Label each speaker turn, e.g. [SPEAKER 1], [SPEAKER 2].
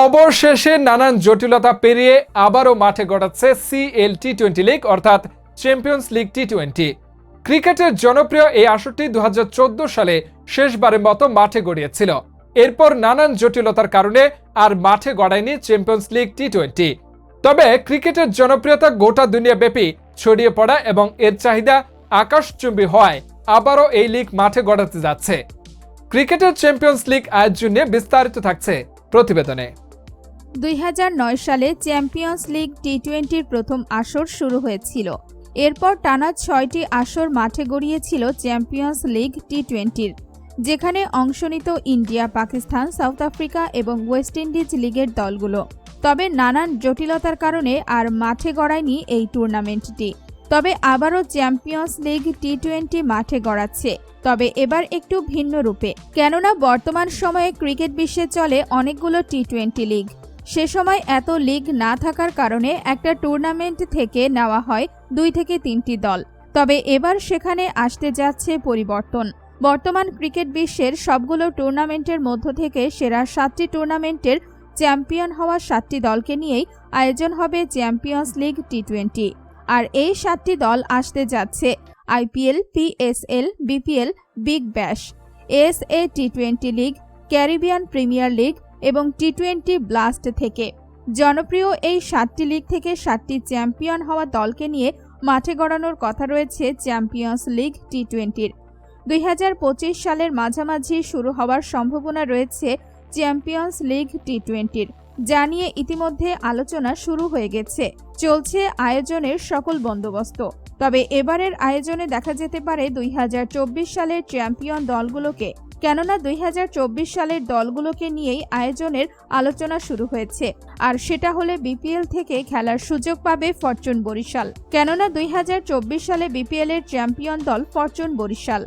[SPEAKER 1] অবশেষে নানান জটিলতা পেরিয়ে আবারও মাঠে গড়াচ্ছে সিএল টি টোয়েন্টি লিগ অর্থাৎ চ্যাম্পিয়ন্স লিগ টি টোয়েন্টি ক্রিকেটের জনপ্রিয় এই আসরটি দু হাজার চোদ্দ সালে শেষবারের মতো মাঠে গড়িয়েছিল। এরপর নানান জটিলতার কারণে আর মাঠে গড়ায়নি চ্যাম্পিয়ন্স লিগ টি টোয়েন্টি তবে ক্রিকেটের জনপ্রিয়তা গোটা দুনিয়াব্যাপী ছড়িয়ে পড়া এবং এর চাহিদা আকাশচুম্বী হওয়ায় আবারও এই লিগ মাঠে গড়াতে যাচ্ছে। ক্রিকেটের চ্যাম্পিয়ন্স লিগ আয়োজন নিয়ে বিস্তারিত থাকছে প্রতিবেদনে।
[SPEAKER 2] দুই হাজার নয় সালে চ্যাম্পিয়ন্স লিগ টি টোয়েন্টির প্রথম আসর শুরু হয়েছিল। এরপর টানা ছয়টি আসর মাঠে গড়িয়েছিল চ্যাম্পিয়ন্স লিগ টি টোয়েন্টির যেখানে অংশ নিত ইন্ডিয়া, পাকিস্তান, সাউথ আফ্রিকা এবং ওয়েস্ট ইন্ডিজ লিগের দলগুলো। তবে নানান জটিলতার কারণে আর মাঠে গড়ায়নি এই টুর্নামেন্টটি। তবে আবারও চ্যাম্পিয়ন্স লিগ টি টোয়েন্টি মাঠে গড়াচ্ছে। তবে এবার একটু ভিন্ন রূপে। কেননা বর্তমান সময়ে ক্রিকেট বিশ্বে চলে অনেকগুলো টি টোয়েন্টি লিগ। সে সময় এত লিগ না থাকার কারণে একটা টুর্নামেন্ট থেকে নেওয়া হয় দুই থেকে তিনটি দল। তবে এবার সেখানে আসতে যাচ্ছে পরিবর্তন। বর্তমান ক্রিকেট বিশ্বের সবগুলো টুর্নামেন্টের মধ্য থেকে সেরা সাতটি টুর্নামেন্টের চ্যাম্পিয়ন হওয়া সাতটি দলকে নিয়েই আয়োজন হবে চ্যাম্পিয়ন্স লিগ টি টোয়েন্টি আর এই সাতটি দল আসতে যাচ্ছে IPL, PSL, BPL, big bash SA T twenty league, Caribbean premier league এবং টি টোয়েন্টি ব্লাস্ট থেকে। জনপ্রিয় এই সাতটি লিগ থেকে সাতটি চ্যাম্পিয়ন হওয়া দলকে নিয়ে মাঠে গড়ানোর কথা রয়েছে চ্যাম্পিয়ন্স লিগ টি টোয়েন্টির দুই হাজার পঁচিশ সালের মাঝামাঝি শুরু হওয়ার সম্ভাবনা রয়েছে চ্যাম্পিয়ন্স লিগ টি টোয়েন্টির যা নিয়ে ইতিমধ্যে আলোচনা শুরু হয়ে গেছে। চলছে আয়োজনের সকল বন্দোবস্ত। তবে এবারের আয়োজনে দেখা যেতে পারে দুই হাজার চব্বিশ সালের চ্যাম্পিয়ন দলগুলোকে, কেননা দুই হাজার চব্বিশ সালের দলগুলোকে নিয়েই আয়োজনের আলোচনা শুরু হয়েছে। আর সেটা হলে বিপিএল থেকে খেলার সুযোগ পাবে ফরচুন বরিশাল, কেননা দুই হাজার চব্বিশ সালে বিপিএল এর চ্যাম্পিয়ন দল ফরচুন বরিশাল।